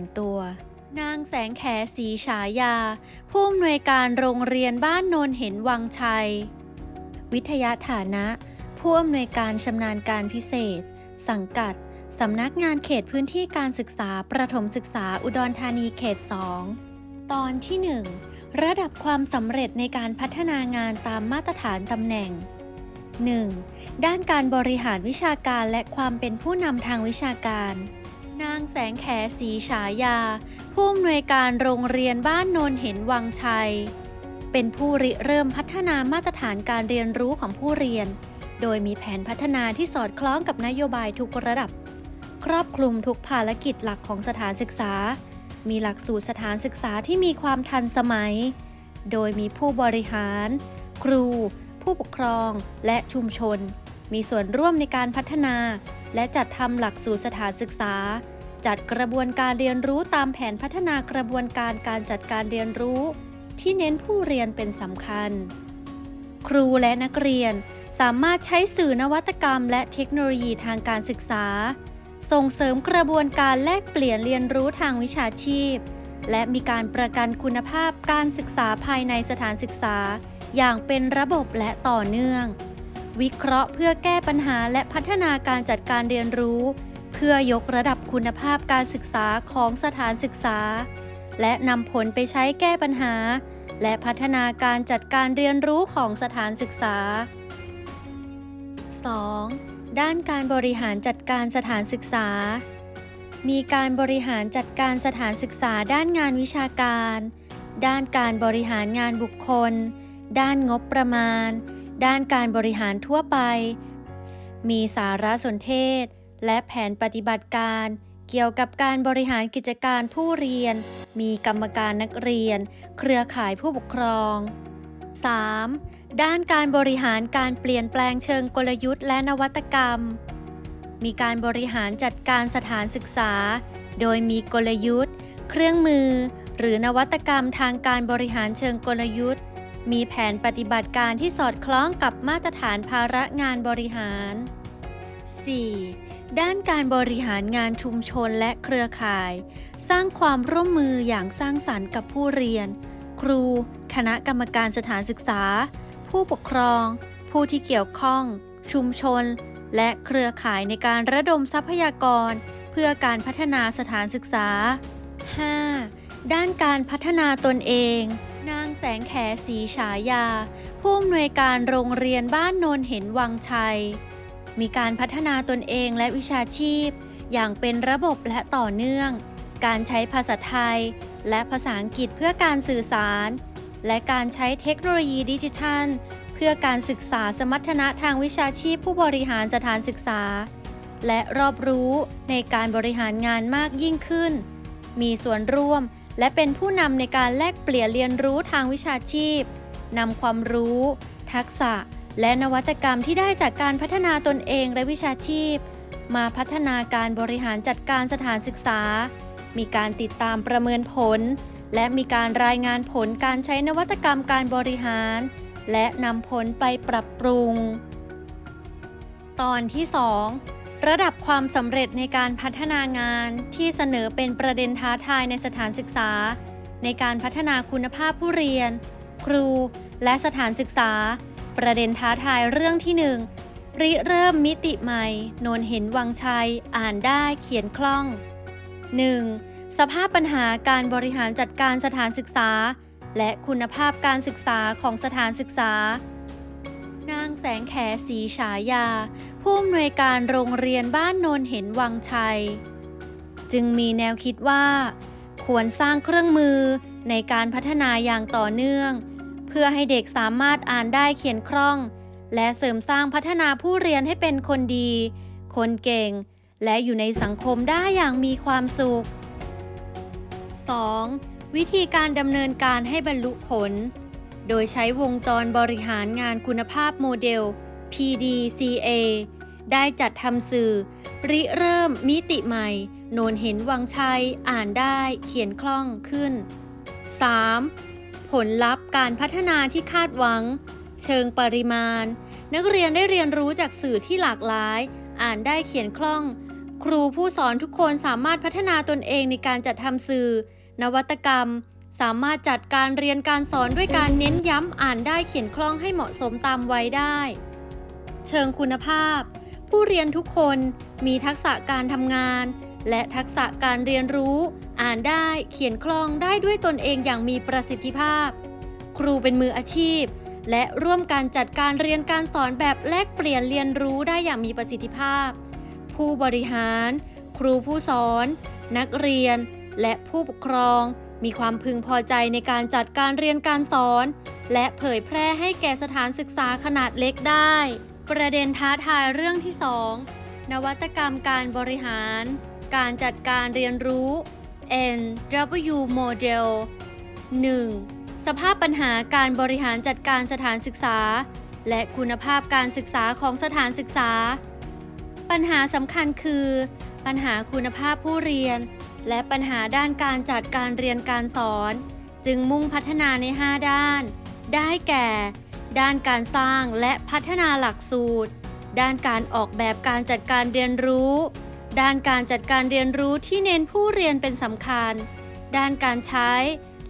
อมูลส่วนตัว นางแสงแขสีฉายา ผู้อำนวยการโรงเรียนบ้านโนนเห็นวังชัย วิทยาฐานะ ผู้อำนวยการชำนาญการพิเศษ สังกัดสำนักงานเขตพื้นที่การศึกษาประถมศึกษาอุดรธานีเขต 2 ตอนที่ 1 ระดับความสำเร็จในการพัฒนางานตามมาตรฐานตำแหน่ง 1. ด้านการบริหารวิชาการและความเป็นผู้นำทางวิชาการ นางแสงแขสีฉายา ผู้อำนวยการโรงเรียนบ้านโนนเห็นวังชัย เป็นผู้ริเริ่มพัฒนามาตรฐานการเรียนรู้ของผู้เรียน โดยมีแผนพัฒนาที่สอดคล้องกับนโยบายทุกระดับ ครอบคลุมทุกภารกิจหลักของสถานศึกษา มีหลักสูตรสถานศึกษาที่มีความทันสมัย โดยมีผู้บริหาร ครู ผู้ปกครอง และชุมชน มีส่วนร่วมในการพัฒนาและจัดทำหลักสูตรสถานศึกษา จัดกระบวนการเรียนรู้ตามแผนพัฒนากระบวนการการจัดการเรียนรู้ ที่เน้นผู้เรียนเป็นสำคัญ ครูและนักเรียนสามารถใช้สื่อนวัตกรรม และเทคโนโลยีทางการศึกษา ส่งเสริมกระบวนการแลกเปลี่ยนเรียนรู้ทางวิชาชีพ และมีการประกันคุณภาพการศึกษาภายในสถานศึกษา อย่างเป็นระบบและต่อเนื่อง วิเคราะห์เพื่อแก้ปัญหาและพัฒนาการจัดการเรียนรู้ เพื่อยกระดับคุณภาพการศึกษาของสถานศึกษา และนำผลไปใช้แก้ปัญหา และพัฒนาการจัดการเรียนรู้ของสถานศึกษา 2. ด้านการบริหารจัดการสถานศึกษา มีการบริหารจัดการสถานศึกษาด้านงานวิชาการ ด้านการบริหารงานบุคคล ด้านงบประมาณ ด้านการบริหารทั่วไป มีสารสนเทศ และแผนปฏิบัติการ เกี่ยวกับการบริหารกิจการผู้เรียน มีกรรมการนักเรียน เครือข่ายผู้ปกครอง 3. ด้านการบริหารการเปลี่ยนแปลงเชิงกลยุทธ์และนวัตกรรม มีการบริหารจัดการสถานศึกษา โดยมีกลยุทธ์ เครื่องมือ หรือนวัตกรรมทางการบริหารเชิงกลยุทธ์ มีแผนปฏิบัติการที่สอดคล้องกับมาตรฐานภาระงานบริหาร 4. ด้านการบริหารงานชุมชนและเครือข่าย สร้างความร่วมมืออย่างสร้างสรรค์กับผู้เรียน ครู คณะกรรมการสถานศึกษา ผู้ปกครอง ผู้ที่เกี่ยวข้อง ชุมชน และเครือข่ายในการระดมทรัพยากร เพื่อการพัฒนาสถานศึกษา 5. ด้านการพัฒนาตนเอง นางแสงแขสีฉายา ผู้อำนวยการโรงเรียนบ้านโนนเห็นวังชัย มีการพัฒนาตนเองและวิชาชีพ อย่างเป็นระบบและต่อเนื่อง การใช้ภาษาไทย และภาษาอังกฤษเพื่อการสื่อสาร และการใช้เทคโนโลยีดิจิทัล เพื่อการศึกษาสมรรถนะทางวิชาชีพผู้บริหารสถานศึกษา และรอบรู้ในการบริหารงานมากยิ่งขึ้น มีส่วนร่วมและเป็นผู้นำในการแลกเปลี่ยนเรียนรู้ทางวิชาชีพนำความรู้ ทักษะ และนวัตกรรมที่ได้จากการพัฒนาตนเองและวิชาชีพ มาพัฒนาการบริหารจัดการสถานศึกษา มีการติดตามประเมินผล และมีการรายงานผลการใช้นวัตกรรมการบริหาร และนำผลไปปรับปรุง ตอนที่ 2 ระดับความสำเร็จในการพัฒนางานที่เสนอเป็นประเด็นท้าทายในสถานศึกษา ในการพัฒนาคุณภาพผู้เรียน ครู และสถานศึกษา ประเด็นท้าทายเรื่องที่1ริเริ่มมิติใหม่ นนเห็นวังชัย อ่านได้เขียนคล่อง 1. สภาพปัญหาการบริหารจัดการสถานศึกษา และคุณภาพการศึกษาของสถานศึกษา นางแสงแขสีฉายา ผู้อำนวยการโรงเรียนบ้านนนเห็นวังชัย จึงมีแนวคิดว่า ควรสร้างเครื่องมือในการพัฒนาอย่างต่อเนื่อง เพื่อให้เด็กสามารถอ่านได้เขียนคล่อง และเสริมสร้างพัฒนาผู้เรียนให้เป็นคนดี คนเก่ง และอยู่ในสังคมได้อย่างมีความสุข 2. วิธีการดำเนินการให้บรรลุผล โดยใช้วงจรบริหารงานคุณภาพโมเดล PDCA ได้จัดทำสื่อ ริเริ่มมิติใหม่ โนนเห็นวังชัย อ่านได้ เขียนคล่องขึ้น 3. ผลลัพธ์การพัฒนาที่คาดหวัง เชิงปริมาณ นักเรียนได้เรียนรู้จากสื่อที่หลากหลาย อ่านได้เขียนคล่อง ครูผู้สอนทุกคนสามารถพัฒนาตนเองในการจัดทำสื่อ นวัตกรรม สามารถจัดการเรียนการสอนด้วยการเน้นย้ำอ่านได้เขียนคล่องให้เหมาะสมตามวัยได้ เชิงคุณภาพ ผู้เรียนทุกคนมีทักษะการทำงาน และทักษะการเรียนรู้ อ่านได้เขียนคล่องได้ด้วยตนเองอย่างมีประสิทธิภาพ ครูเป็นมืออาชีพ และร่วมการจัดการเรียนการสอนแบบแลกเปลี่ยนเรียนรู้ได้อย่างมีประสิทธิภาพ ผู้บริหาร ครูผู้สอน นักเรียน และผู้ปกครอง มีความพึงพอใจในการจัดการเรียนการสอน และเผยแพร่ให้แก่สถานศึกษาขนาดเล็กได้ ประเด็นท้าทายเรื่องที่ 2 นวัตกรรมการบริหาร การจัดการเรียนรู้ NW Model 1. สภาพปัญหาการบริหารจัดการสถานศึกษา และคุณภาพการศึกษาของสถานศึกษา ปัญหาสำคัญคือ ปัญหาคุณภาพผู้เรียน และปัญหาด้านการจัดการเรียนการสอน จึงมุ่งพัฒนาใน 5 ด้าน ได้แก่ ด้านการสร้างและพัฒนาหลักสูตร ด้านการออกแบบการจัดการเรียนรู้ ด้านการจัดการเรียนรู้ที่เน้นผู้เรียนเป็นสำคัญ ด้านการใช้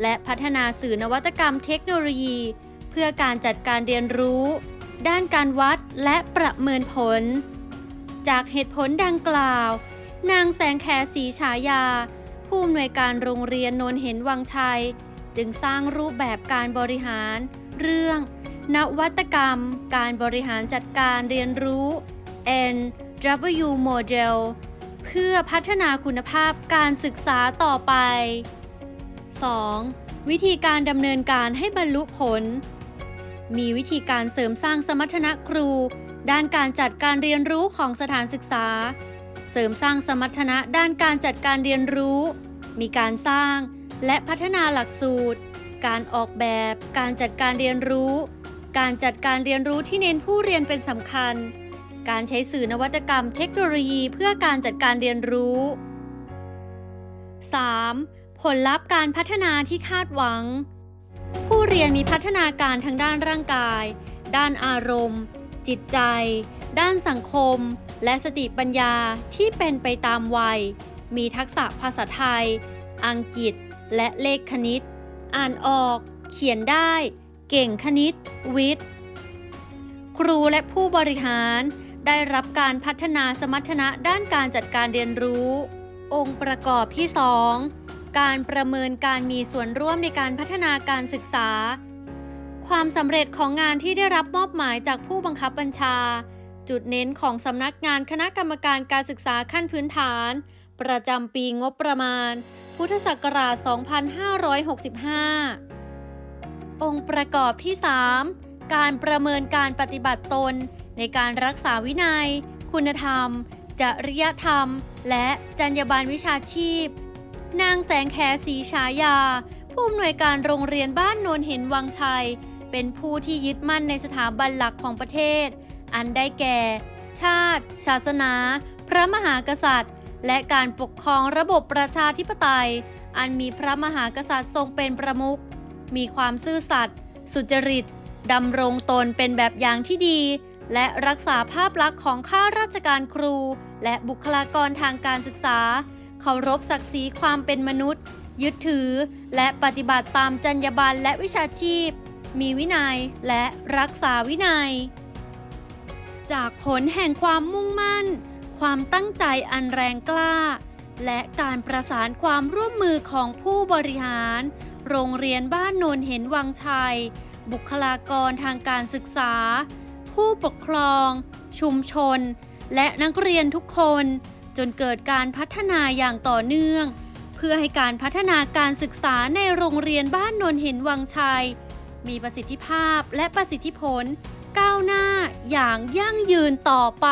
และพัฒนาสื่อนวัตกรรมเทคโนโลยี เพื่อการจัดการเรียนรู้ ด้านการวัดและประเมินผล จากเหตุผลดังกล่าว นางแสงแขสีฉายา ผู้อำนวยการโรงเรียนนนเห็นวังชัย จึงสร้างรูปแบบการบริหาร เรื่อง นวัตกรรม การบริหารจัดการเรียนรู้ NW Model พื่อพัฒนาคุณภาพการศึกษาต่อไป 2. วิธีการดำเนินการให้บรรลุผล มีวิธีการเสริมสร้างสมรรถนะครู ด้านการจัดการเรียนรู้ของสถานศึกษา เสริมสร้างสมรรถนะด้านการจัดการเรียนรู้ มีการสร้างและพัฒนาหลักสูตร การออกแบบ การจัดการเรียนรู้ การจัดการเรียนรู้ที่เน้นผู้เรียนเป็นสำคัญ การใช้สื่อนวัตกรรมเทคโนโลยีเพื่อการจัดการเรียนรู้ 3. ผลลัพธ์การพัฒนาที่คาดหวัง ผู้เรียนมีพัฒนาการทางด้านร่างกาย ด้านอารมณ์ จิตใจ ด้านสังคม และสติปัญญาที่เป็นไปตามวัย มีทักษะภาษาไทย อังกฤษ และเลขคณิต อ่านออก เขียนได้ เก่งคณิต วิทย์ ครูและผู้บริหาร ได้รับการพัฒนาสมรรถนะด้านการจัดการเรียนรู้ องค์ประกอบที่ 2 การประเมินการมีส่วนร่วมในการพัฒนาการศึกษา ความสำเร็จของงานที่ได้รับมอบหมายจากผู้บังคับบัญชา จุดเน้นของสำนักงานคณะกรรมการการศึกษาขั้นพื้นฐาน ประจำปีงบประมาณ พุทธศักราช 2565 องค์ประกอบที่ 3 การประเมินการปฏิบัติตน ในการรักษาวินัย คุณธรรม จริยธรรม และจรรยาบรรณวิชาชีพ นางแสงแขสีฉายา ผู้อำนวยการโรงเรียนบ้านโนนเห็นวังชัย เป็นผู้ที่ยึดมั่นในสถาบันหลักของประเทศ อันได้แก่ ชาติ ศาสนา พระมหากษัตริย์ และการปกครองระบบประชาธิปไตย อันมีพระมหากษัตริย์ทรงเป็นประมุขมีความซื่อสัตย์สุจริตดำรงตนเป็นแบบอย่างที่ดี และรักษาภาพลักษณ์ของข้าราชการครู และบุคลากรทางการศึกษา เคารพศักดิ์ศรีความเป็นมนุษย์ ยึดถือ และปฏิบัติตามจรรยาบรรณและวิชาชีพ มีวินัยและรักษาวินัย จากผลแห่งความมุ่งมั่น ความตั้งใจอันแรงกล้า และการประสานความร่วมมือของผู้บริหาร โรงเรียนบ้านโนนเห็นวังชัย บุคลากรทางการศึกษา ผู้ปกครอง ชุมชน และนักเรียนทุกคน จนเกิดการพัฒนาอย่างต่อเนื่อง เพื่อให้การพัฒนาการศึกษาในโรงเรียนบ้านนนเห็นวังชัย มีประสิทธิภาพและประสิทธิผล ก้าวหน้าอย่างยั่งยืนต่อไป